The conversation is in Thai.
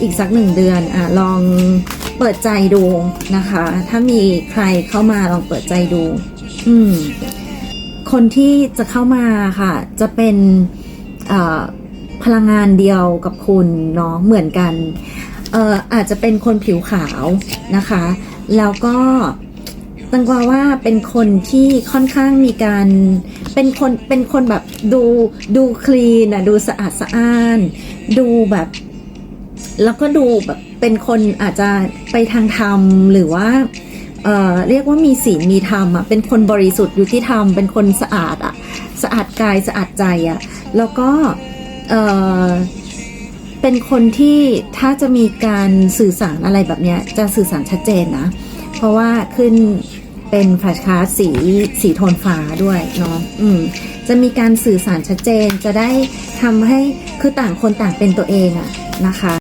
อีกสักหนึ่งเดือนอะลองเปิดใจดูนะคะ ถ้ามีใครเข้ามาลองเปิดใจดู อืม คนที่จะเข้ามาค่ะ จะเป็นพลังงานเดียวกับคุณเนาะเหมือนกันเอ่ออาจจะเป็นคนผิวขาวนะคะ แล้วก็ตังกวาว่าเป็นคนที่ค่อนข้างมีการเป็นคนเป็นคนแบบดูดูคลีนอะดูสะอาดสะอ้าน ดูแบบ แล้วก็ดูแบบเป็นคนอาจจะไปทางธรรมหรือว่าเอ่อเรียกว่ามีศีลมีธรรมอะเป็นคนบริสุทธิ์อยุติธรรมเป็นคนสะอาดอะสะอาดกายสะอาดใจอะแล้วก็เอ่อเป็นคนที่ถ้าจะมีการสื่อสารอะไรแบบเนี้ยจะสื่อสารชัดเจนนะ เพราะว่าขึ้นเป็นแฟลชการ์ดสีสีโทนฟ้าด้วยเนาะอืมจะมีการสื่อสารชัดเจนจะได้ทำให้คือต่างคนต่างเป็นตัวเองอะนะคะ